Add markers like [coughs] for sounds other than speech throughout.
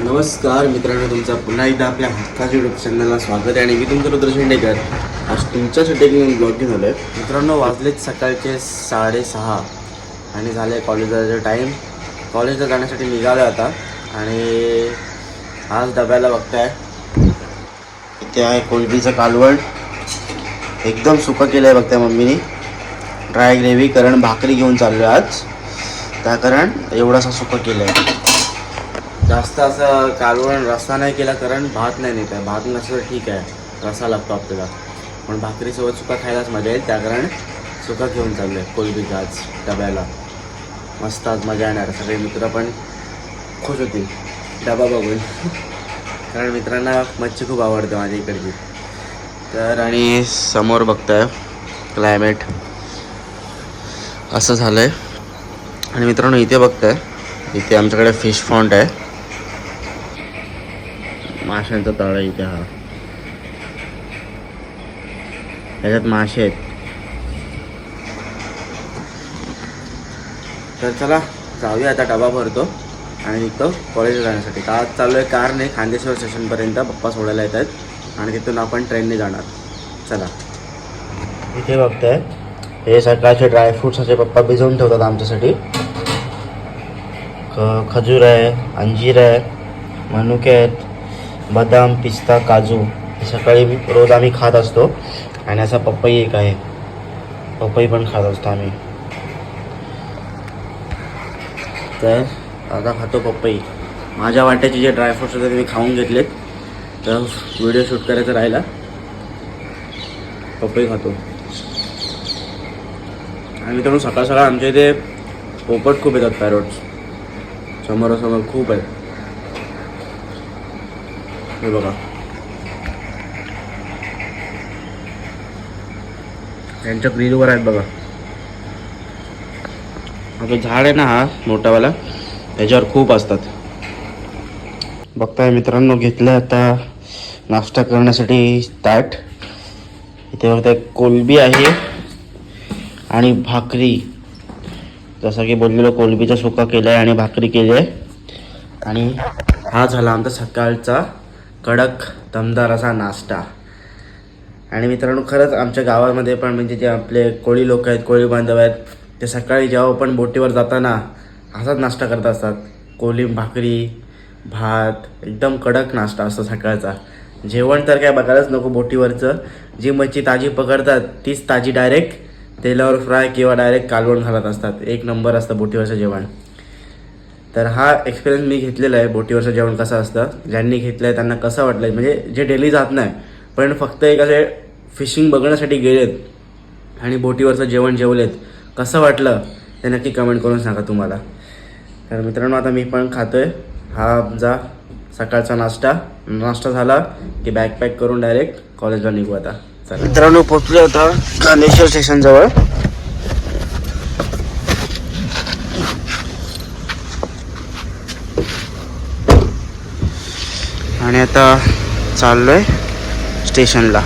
नमस्कार मित्रांनो तुमचा पुन्हा एकदा आपल्या हक्काच्या युट्यूब चॅनलला स्वागत आहे आणि मी तुमचं रुद्र शेंडेकर. आज तुमच्यासाठी एक नवीन ब्लॉग घेऊन आलो आहे मित्रांनो वाजलेत सकाळचे साडेसहा आणि झाले कॉलेजचा टाईम कॉलेजला जाण्यासाठी निघालो आता आणि आज डब्याला बघताय. इथे आहे कोलबीचं कालवण. एकदम सुकं केलं आहे बघताय मम्मीने. ड्राय ग्रेव्ही कारण भाकरी घेऊन चाललो आहे आज. त्या कारण एवढासा सुकं केलं आहे जास्त असं कालवण रस्सा नाही केला कारण भात नाही नेत. आहे भात नसलं ठीक आहे. रस्सा लागतो आपल्याला. पण भाकरीसोबत सुका खायलाच मजा येईल त्या कारण सुका घेऊन चाललो आहे कोलबीचा आज डब्याला. मस्त आज मजा येणार. सगळे मित्र पण खुश होतील. डबा बघून. कारण मित्रांना मच्छी खूप आवडते माझ्या इकडची. तर आणि समोर बघताय क्लायमेट. असं झालं आहे आणि मित्रांनो इथे बघताय. इथे आमच्याकडे फिश फॉन्ट आहे. माशांचा तळा इथे हा. त्याच्यात मासे आहेत. तर चला जाऊया आता डबा भरतो आणि निघतो कॉलेजला जाण्यासाठी. का आज चालू आहे कारने खांदेश्वर स्टेशनपर्यंत पप्पा सोडायला येत आहेत आणि तिथून आपण ट्रेनने जाणार. चला. इथे बघताय. हे सकाळचे ड्रायफ्रुट्स असे पप्पा भिजवून ठेवतात आमच्यासाठी. ख खजूर आहे अंजीर आहे मनुके आहेत बदाम पिस्ता काजू सकाळी रोज आम्ही खात असतो. आणि असा पपई एक आहे. पपई पण खात असतो आम्ही. तर आता खातो पपई. माझ्या वाट्याचे जे ड्रायफ्रुट्स होते ते मी खाऊन घेतलेत. तर व्हिडिओ शूट करायचा राहिला. पपई खातो. आणि मित्रांनो सकाळ सकाळ आमच्या इथे पोपट खूप येतात पॅरोट्स समोरासमोर खूप आहेत. हे बघा. त्यांच्या ग्रीलवर आहेत बघा. आता झाड आहे ना हा मोठावाला त्याच्यावर खूप असतात. बघताय मित्रांनो घेतलं आता नाश्ता करण्यासाठी ताट. इथे बघताय कोलबी आहे आणि भाकरी. जसं की बोललेलो कोलबीचा सुका केला आहे आणि भाकरी केली आहे आणि हा झाला आमचा सकाळचा कडक दमदार असा नाश्ता. आणि मित्रांनो खरंच आमच्या गावामध्ये पण म्हणजे जे आपले कोळी लोक आहेत कोळी बांधव आहेत ते सकाळी जेव्हा पण बोटीवर जाताना असाच नाश्ता करत असतात. कोळी भाकरी भात एकदम कडक नाश्ता असतो सकाळचा. जेवण तर काय बघायलाच नको बोटीवरचं. जी मच्छी ताजी पकडतात तीच ताजी डायरेक्ट तेलावर फ्राय किंवा डायरेक्ट कालवण घालत असतात. एक नंबर असतं बोटीवरचं जेवण. तर हा एक्सपिरियन्स मी घेतलेला आहे. बोटीवरचं जेवण कसं असतं ज्यांनी घेतलं आहे त्यांना कसं वाटलं म्हणजे जे डेली जात नाही पण फक्त एक असे फिशिंग बघण्यासाठी गेलेत आणि बोटीवरचं जेवण जेवलेत कसं वाटलं ते नक्की कमेंट करून सांगा तुम्हाला. तर मित्रांनो आता मी पण खातोय. हा आमचा सकाळचा नाश्ता. नाश्ता झाला की बॅग पॅक करून डायरेक्ट कॉलेजला निघू आता. मित्रांनो पोचलो होता कानेश्वर स्टेशनजवळ आणि आता चाललो आहे स्टेशनला.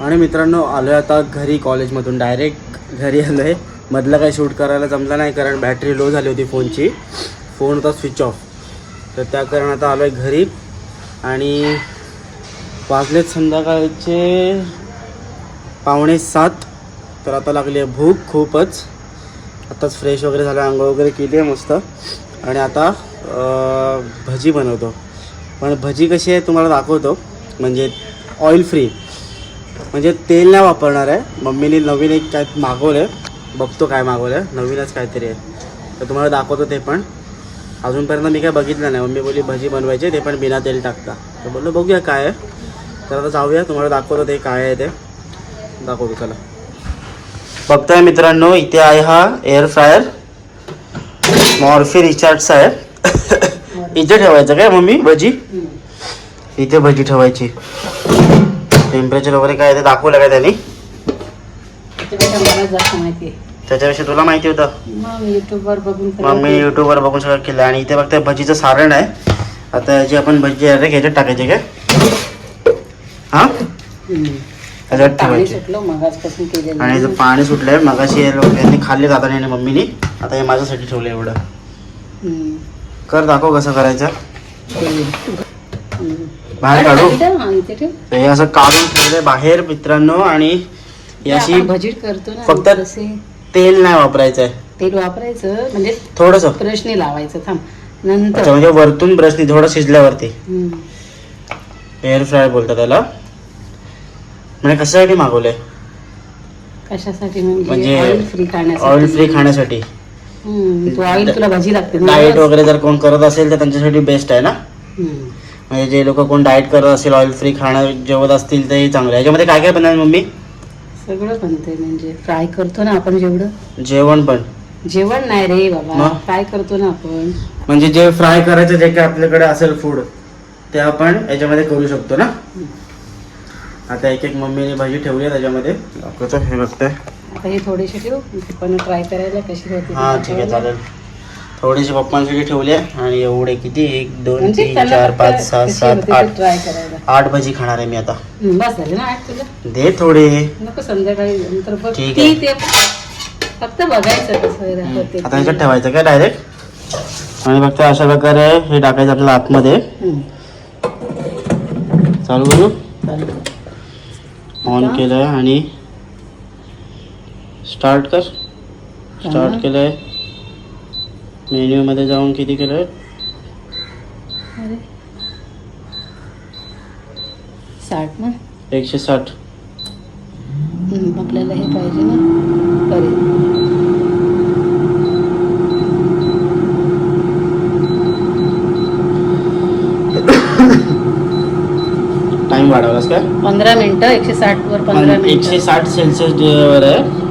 आणि मित्रांनो आलो आहे आता घरी कॉलेजमधून डायरेक्ट घरी आलो आहे मधलं काही शूट करायला जमलं नाही कारण बॅटरी लो झाली होती फोनची फोन होता स्विच ऑफ तर त्या कारण आता आलो आहे घरी. आणि वाजलेत संध्याकाळचे पावणे सात. तर आता लागली आहे भूक खूपच. आताच फ्रेश वगैरे झालं आंघोळ वगैरे केली आहे मस्त. आणि आता भजी बनवतो. पण भजी कशी आहे तुम्हाला दाखवतो. म्हणजे ऑइल फ्री म्हणजे तेल नाही वापरणार आहे. मम्मीने नवीन एक काय मागवलं आहे बघतो काय मागवलं आहे नवीनच काहीतरी आहे. तर तुम्हाला दाखवतो ते पण. अजूनपर्यंत मी काय बघितलं नाही. मम्मी बोलली भजी बनवायची ते पण बिना तेल टाकता. तर बोललो बघूया काय आहे. तर आता जाऊया. तुम्हाला दाखवतो ते काय आहे ते. दाखवतो चला. बघताय मित्रांनो इथे आहे हा एअर फ्रायर मॉर्फी रिचार्जचा आहे. [laughs] इथे ठेवायचं काय मम्मी? भजी? इथे भजी ठेवायची. टेम्परेचर वगैरे काय ते दाखवलं काय त्यांनी आहे. त्याच्याविषयी तुला माहिती होतं? मग मी युट्यूबवर बघून सगळं केलं आणि इथे बघताय भजीचं सारण आहे. आता याची आपण भजी डायरेक्ट ह्याच्यात टाकायचे काय हा. त्याच्यात ठेवायचे. आणि पाणी सुटलंय मगाशी यांनी खाल्ले दादाने आणि मम्मीनी. आता हे माझ्यासाठी ठेवलं एवढं. कर दाखव कसं करायचं. बाहेर काढ, हा. तर हे असं काढून ठेवलंय बाहेर मित्रांनो आणि आपण भजी करतो ना फक्त- तसे तेल नाही वापरायचं आहे तेल वापरायचं म्हणजे थोडस. ब्रशने लावायचं थांब. नंतर. म्हणजे वरतून ब्रशनी थोडं शिजल्यावरती. एअर फ्राय बोलतात त्याला. म्हणजे कशासाठी मागवलंय? कशासाठी म्हणजे म्हणजे ऑइल फ्री खाण्यासाठी? ऑइल फ्री खाण्यासाठी. हम्म. तू ऑइल तुला भाजी लागते डाएट वगैरे जर कोण करत असेल तर त्यांच्यासाठी बेस्ट आहे ना. म्हणजे जे लोक कोण डाएट करत असेल ऑइल फ्री खाणं जेवत असतील तेही चांगलं. आहे याच्यामध्ये काय काय बनणार मम्मी? सगळं बनतंय म्हणजे फ्राय करतो ना आपण जेवढं. जेवण पण. जेवण नाही रे बाबा मग? फ्राय करतो ना आपण. म्हणजे जे फ्राय करायचं जे काय आपल्याकडे असेल फूड ते आपण याच्यामध्ये करू शकतो ना? आता एक एक मम्मीने भाजी ठेवली आहे त्याच्यामध्ये. दाखवतो हे बघतोय आता हे थोडेसे ठेव पण ट्राय करायला कशी होते हा ठीक आहे चालेल. थोडीशी पप्पांसाठी ठेवली आहे आणि एवढे किती? एक दोन म्हणजे तीन चार फक्त पाच सहा कशी सात होते ते आठ. करायला. आठ भजी खाणार आहे मी आता. हम्म, बस झाले ना आठ तुला? दे थोडे. नको संध्याकाळी नंतर बघ. ठीक आहे. ते फक्त बघायचं कसं होते आता ह्याच्यात ठेवायचं काय डायरेक्ट आणि फक्त अशा प्रकारे हे टाकायचं आपल्याला आतमध्ये. चालू करू? चालेल. ऑन? केलंय आणि स्टार्ट कर. स्टार्ट केलंय. मेन्यू मध्ये जाऊन किती अरे. साठ ना? एकशे साठ. आपल्याला हे पाहिजे ना. अरे टाइम [coughs] वाढवलास काय? पंधरा मिनिटं एकशे साठ वर पंधरा एकशे साठ सेल्सिअस वर आहे.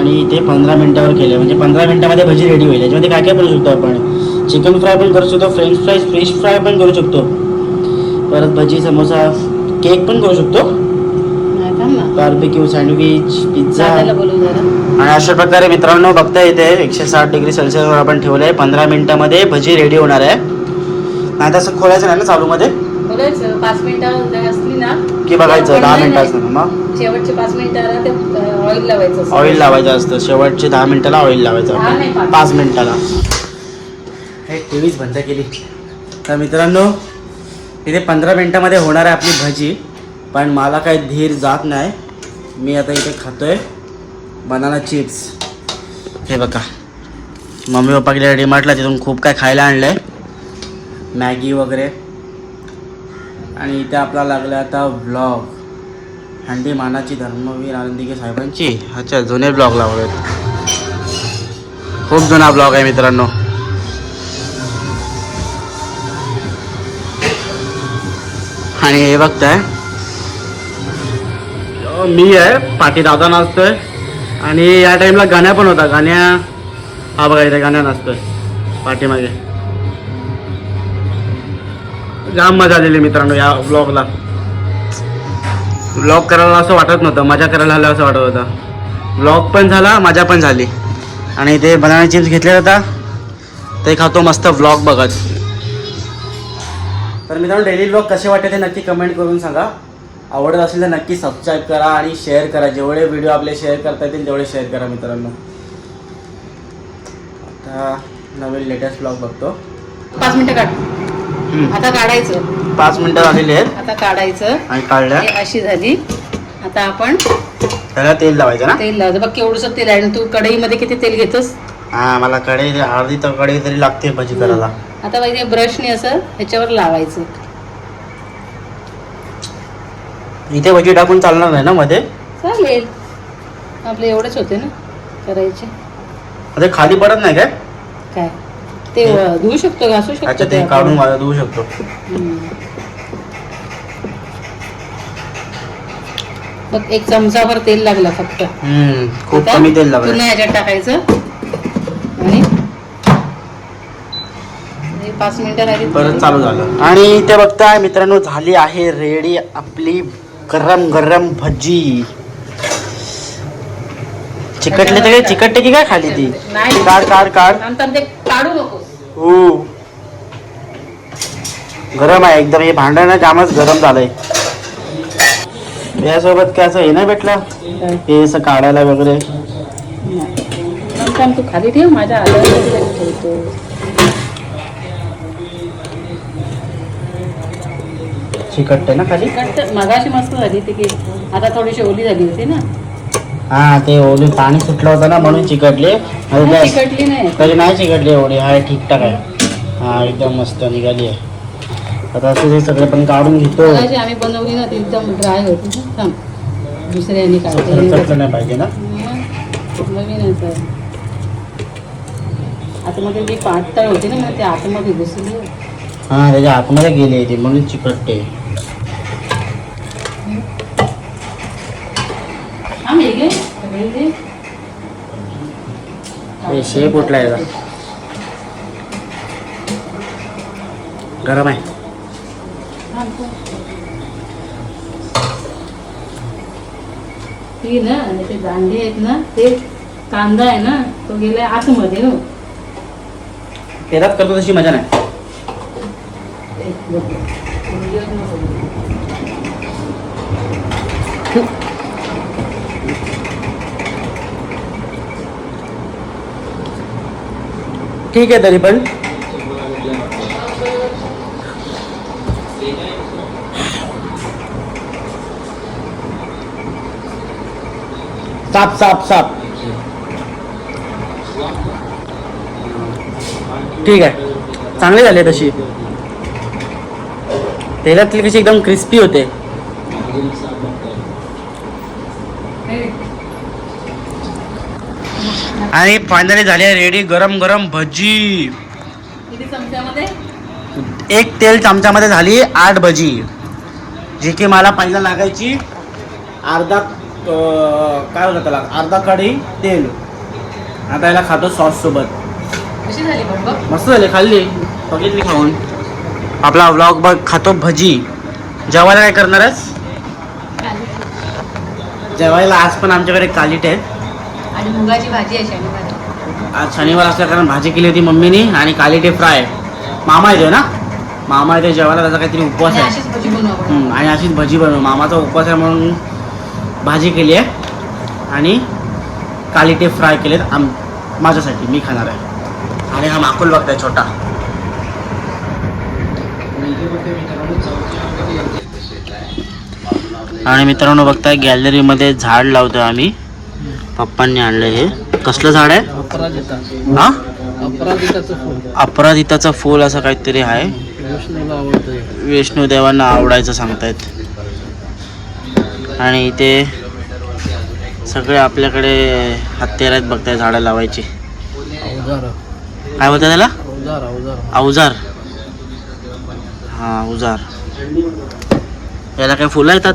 आणि ते पंधरा मिनिटावर केलं. म्हणजे पंधरा मिनिटामध्ये भजी रेडी होईल. याच्यामध्ये काय काय करू शकतो आपण? चिकन फ्राय पण करू शकतो फ्रेंच फ्राय फिश फ्राय पण करू शकतो. परत भजी समोसा केक पण करू शकतो. बार्बिक्यू सँडविच पिझ्झा आणि अशा प्रकारे मित्रांनो बघता येते एकशे साठ डिग्री सेल्सिअसवर आपण ठेवलं आहे पंधरा मिनिटामध्ये भजी रेडी होणार आहे. नाही तसं खोलायचं नाही ना चालूमध्ये? पाच मिनिटं असली ना. की बघायचं दहा नाही, मिनिटाचं मग? शेवटचे पाच मिनिटाला ते ऑइल लावायचं असतं. ऑइल लावायचं असतं. शेवटचे दहा मिनिटाला ऑइल लावायचं. पाच. मिनिटाला. हे टी व्हीच बंद केली. तर मित्रांनो इथे पंधरा मिनिटामध्ये होणार आहे आपली भजी पण मला काही धीर जात नाही. मी आता इथे खातोय बनाना चिप्स हे बघा. मम्मी पप्पा गेल्या डीमार्टला तिथून खूप काय खायला आणलं आहे मॅगी वगैरे. आणि इथे आपला लागला आता व्लॉग हंडी मानाची धर्मवीर आनंदिके साहेबांची. अच्छा जुने ब्लॉग लावलेत. खूप जुना ब्लॉग आहे मित्रांनो. आणि हे बघताय. मी आहे पाठी दादा नाचतोय. आणि या टाइमला गाण्या पण होता. गाण्या हा बघा इथे गाण्या नाचतोय. पाठीमागे जाम मजा आलेली मित्रांनो या ब्लॉगला. ब्लॉग करायला असं वाटत नव्हतं. मजा करायला आलं असं वाटत होतं. ब्लॉग पण झाला मजा पण झाली. आणि ते बनाना चिप्स घेतले होता ते खातो मस्त ब्लॉग बघत. तर मित्रांनो डेली ब्लॉग कसे वाटते ते नक्की कमेंट करून सांगा. आवडत असेल तर नक्की सबस्क्राईब करा आणि शेअर करा. जेवढे व्हिडिओ आपले शेअर करता येतील तेवढे शेअर करा मित्रांनो. आता नवीन लेटेस्ट ब्लॉग बघतो. पाच मिनटं काढ. आता काढायचं. पाच मिनटं झालेली आहेत. आता काढायचं. आणि काढल्या. हे अशी झाली. आता आपण त्याला तेल लावायचं ना? तेल लावतो बघ केवढंसं तेल आहे. आणि तू कढईमध्ये किती तेल घेतोस? हा मला कढई अर्धी तर कढई तरी लागते भजी करायला. आता पाहिजे ब्रशने असं ह्याच्यावर लावायचं. इथे भजी टाकून चालणार नाही ना मध्ये? चालेल. आपले एवढेच होते ना करायचे. खाली पडत नाही काय? काय? ते धुवू शकतो घासू शकतो अच्छा ते. काढून मला धुवू शकतो. बघ एक चमचाभर तेल लागलं फक्त. हम्म, खूप आता कमी तेल लागलं. पुन्हा ह्याच्यात टाकायचं. आणि? हे पाच मिनिटं राहिली. परत चालू झालं. आणि इथे बघताय मित्रांनो झाली आहे रेडी आपली गरम गरम भजी. चिकटले तर चिकटते की काय खाली ती? नाही. काढ काढ काढ. नंतर ते काढू नकोस हो गरम आहे एकदम हे भांडण ना जामच गरम झालंय. यासोबत काय असं हे नाही भेटलं? हे असं काढायला वगैरे? तू खाली ठेव माझ्या आल्यावर ठेवतो. चिकटते ना खाली? मगाशी मस्त झाली ती की आता थोडीशी ओली झाली होती ना. हा ते ओली पाणी सुटलं होतं ना म्हणून चिकटले. चिकटली नाही. तरी नाही चिकटली एवढी. हा ठीकठाक आहे. हा एकदम मस्त निघाली आहे. आता असं हे सगळं पण काढून घेतो. आम्ही बनवली ना ती एकदम ड्राय होती. दुसऱ्याने काढते नाही पाहिजे ना? आतमध्ये ती पातळ होती ना मग ते आतमध्ये घुसली. हा त्याच्या आतमध्ये गेली ती म्हणून चिकटते. सगळे घे. हे शेप उठला याचा गरम आहे तू. ती ना आणि ते दांडे आहेत ना ते कांदा आहे ना तो गेलाय आतमध्ये हो तेलात करतो तशी मजा नाही ते बघ. व्हिडिओत नको बघू. ठीक आहे तरी पण. साप साप साप. ठीक आहे. चांगली झाली तशी. तेलातली कशी एकदम क्रिस्पी होते. आणि फायनली झाली रेडी गरम गरम भजी. एक तेल चमच्यामध्ये झाली आठ भजी. जी की मला पहिला लागायची अर्धा काय होतं त्याला? अर्धा कढी तेल. आता याला खातो सॉस सोबत. मस्त झाली खाल्ली. बघितली खाऊन. आपला व्लॉग बघ खातो भजी. जेवायला काय करणार आहेस? जेवायला आज पण आमच्याकडे कालीट आहेत आणि मुगाची भाजी आहे शनिवारी. आज शनिवार असल्या कारण भाजी केली होती मम्मीनी आणि कालीटे फ्राय. मामा येतोय ना? मामा येते जेवायला त्याचा काहीतरी उपवास आहे. आणि अशीच भजी बनव. मामाचा उपवास आहे म्हणून भाजी केली आहे. आणि कालिटे फ्राय केलेत आम माझ्यासाठी. मी खाणार आहे. आणि हा माकुल बघताय छोटा. आणि मित्रांनो बघताय गॅलरीमध्ये झाड लावतो आम्ही. पप्पांनी आणलं हे. कसलं झाड आहे? हा? अपराजिताचं फुल असं काहीतरी आहे. विष्णुदेवांना आवडायचं सांगतायत. आणि इथे सगळे आपल्याकडे हत्यार आहेत बघताय झाडं लावायची. काय बोलतात त्याला? अवजार हा अवजार. याला काय फुलं येतात?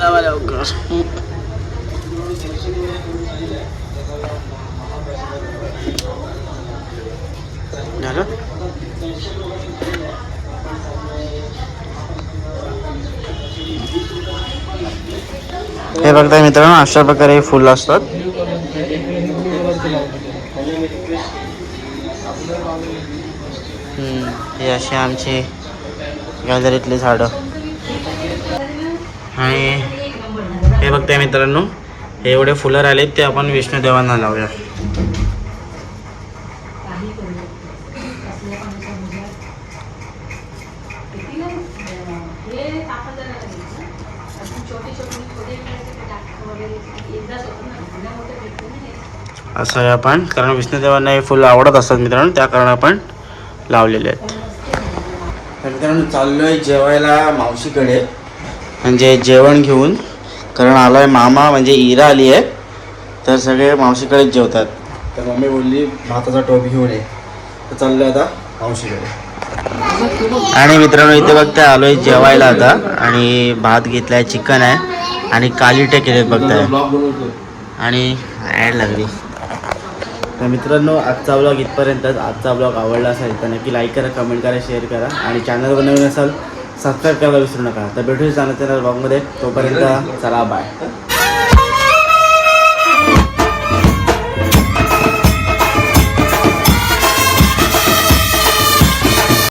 लावा लवकर झालं हे बघताय मित्रांनो अशा प्रकारे हे फुलं असतात. हे असे आमचे गॅलरीतले झाडं. आणि हे बघताय मित्रांनो हे एवढे फुलं राहिलेत ते आपण विष्णुदेवांना लावूया. असं आपण कारण विष्णुदेवांना हे फुलं आवडत असतात मित्रांनो त्या कारण आपण लावलेले आहेत. तर मित्रांनो चाललो आहे जेवायला मावशीकडे. म्हणजे जेवण घेऊन कारण आलो आहे मामा म्हणजे इरा आली आहे तर सगळे मावशीकडेच जेवतात. तर मम्मी बोलली भाताचा टोप घेऊन ये. तर चाललो आता मावशीकडे. आणि मित्रांनो इथे बघताय आलो आहे जेवायला आता. आणि भात घेतलाय चिकन आहे. आणि कालीटे केलेत बघताय. आणि ॲड लागली. तर मित्रांनो आजचा ब्लॉग इथपर्यंतच. आजचा ब्लॉग आवडला असेल तर नक्की लाईक करा कमेंट करा शेअर करा. आणि चॅनलवर नवीन असाल सबस्क्राईब करायला विसरू नका. तर भेटूया चांगल्या चॅनल ब्लॉगमध्ये तोपर्यंत चला बाय